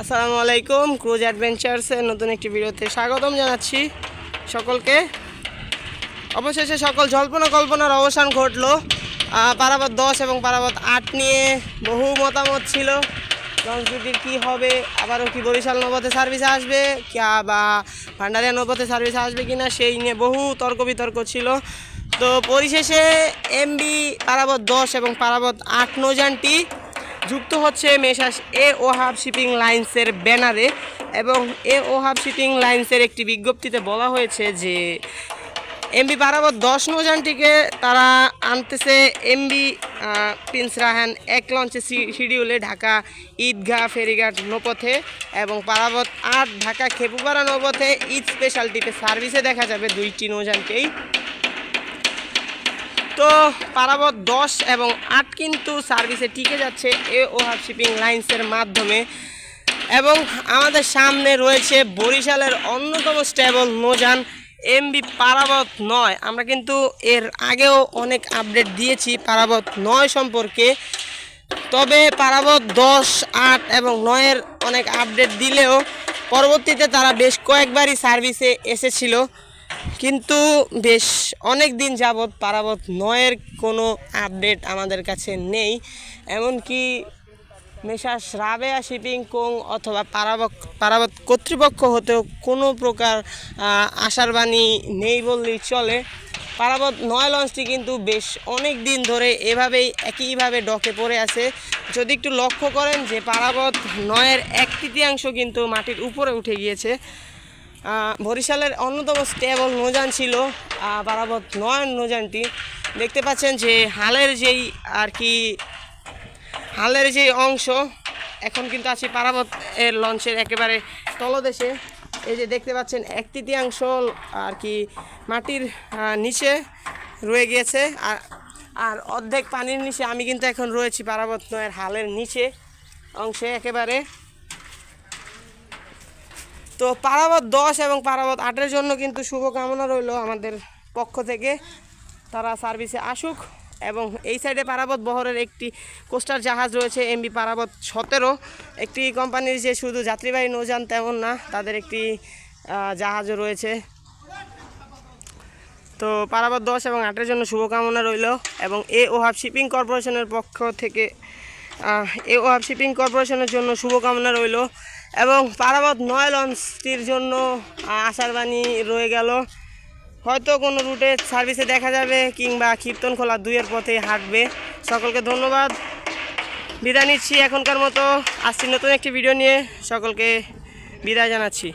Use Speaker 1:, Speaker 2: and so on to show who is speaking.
Speaker 1: আসসালামু আলাইকুম, ক্রুজ অ্যাডভেঞ্চার্সের নতুন একটি ভিডিওতে স্বাগতম জানাচ্ছি সকলকে। অবশেষে সকল জল্পনা কল্পনার অবসান ঘটলো। পারাবত দশ এবং পারাবত আট নিয়ে বহু মতামত ছিল। লঞ্চ দুটির কী হবে, আবারও কি বরিশাল নৌপথে সার্ভিস আসবে, কিয়া বা ভান্ডারিয়া নৌপথে সার্ভিস আসবে কি না সেই নিয়ে বহু তর্ক বিতর্ক ছিল। তো পরিশেষে এমবি পারাবত দশ এবং পারাবত আট নৌযানটি যুক্ত হচ্ছে মেশাস এ ওহাব শিপিং লাইন্সের ব্যানারে এবং এ ওহাব শিপিং লাইন্সের একটি বিজ্ঞপ্তিতে বলা হয়েছে যে এমবি পারাবত দশ নৌযানটিকে তারা আনতেছে। এমবি প্রিন্স রাহান এক লঞ্চে শিডিউলে ঢাকা ঈদগাহ ফেরিঘাট নৌপথে এবং পারাবত আট ঢাকা খেপুপাড়া নৌপথে ঈদ স্পেশালটিতে সার্ভিসে দেখা যাবে দুইটি নৌযানকেই। তো পারাবত দশ এবং আট কিন্তু সার্ভিসে টিকে যাচ্ছে এ ওহাব শিপিং লাইন্সের মাধ্যমে। এবং আমাদের সামনে রয়েছে বরিশালের অন্যতম স্টেবল নৌযান এমবি পারাবত নয়। আমরা কিন্তু এর আগেও অনেক আপডেট দিয়েছি পারাবত নয় সম্পর্কে। তবে পারাবত দশ, আট এবং নয়ের অনেক আপডেট দিলেও পরবর্তীতে তারা বেশ কয়েকবারই সার্ভিসে এসেছিল। কিন্তু বেশ অনেক দিন যাবৎ পারাবত নয়ের কোনো আপডেট আমাদের কাছে নেই। এমনকি মেশাস রাবেয়া শিপিং কোং অথবা পারাবক পারাবত কর্তৃপক্ষ হতেও কোনো প্রকার আশার বাণী নেই বললেই চলে। পারাবত নয় লঞ্চটি কিন্তু বেশ অনেক দিন ধরে এভাবেই একইভাবে ডকে পড়ে আছে। যদি একটু লক্ষ্য করেন যে পারাবত নয়ের এক তৃতীয়াংশ কিন্তু মাটির উপরে উঠে গিয়েছে। বরিশালের অন্যতম স্টেবল নৌযান ছিল আহ, পারাবত নয় নৌযানটি। দেখতে পাচ্ছেন যে হালের যেই আর কি হালের যে অংশ এখন কিন্তু আছে পারাবত এর লঞ্চের একেবারে তলদেশে। এই যে দেখতে পাচ্ছেন এক তৃতীয়াংশ আর কি মাটির নিচে রয়ে গিয়েছে। আর আর অর্ধেক পানির নিচে আমি কিন্তু এখন রয়েছি পারাবত নয়ের হালের নিচে অংশে একেবারে। তো পারাবত দশ এবং পারাবত আটের জন্য কিন্তু শুভকামনা রইল আমাদের পক্ষ থেকে। তারা সার্ভিসে আসুক এবং এই সাইডে পারাবত বহরের একটি কোস্টার জাহাজ রয়েছে এমবি পারাবত সতেরো। একটি কোম্পানির যে শুধু যাত্রীবাহী নৌযান তেমন না, তাদের একটি জাহাজও রয়েছে। তো পারাবত দশ এবং আটের জন্য শুভকামনা রইল এবং এ ওহাব শিপিং কর্পোরেশনের পক্ষ থেকে এ ওহাব শিপিং কর্পোরেশনের জন্য শুভকামনা রইল। এবং পারাবত নয় লঞ্চটির জন্য আসার বাণী রয়ে গেল। হয়তো কোনো রুটে সার্ভিসে দেখা যাবে কিংবা কীর্তন খোলা দুইয়ের পথে হাঁটবে। সকলকে ধন্যবাদ। বিদায় নিচ্ছি এখনকার মতো। আসছি নতুন একটি ভিডিও নিয়ে সকলকে বিদায় জানাচ্ছি।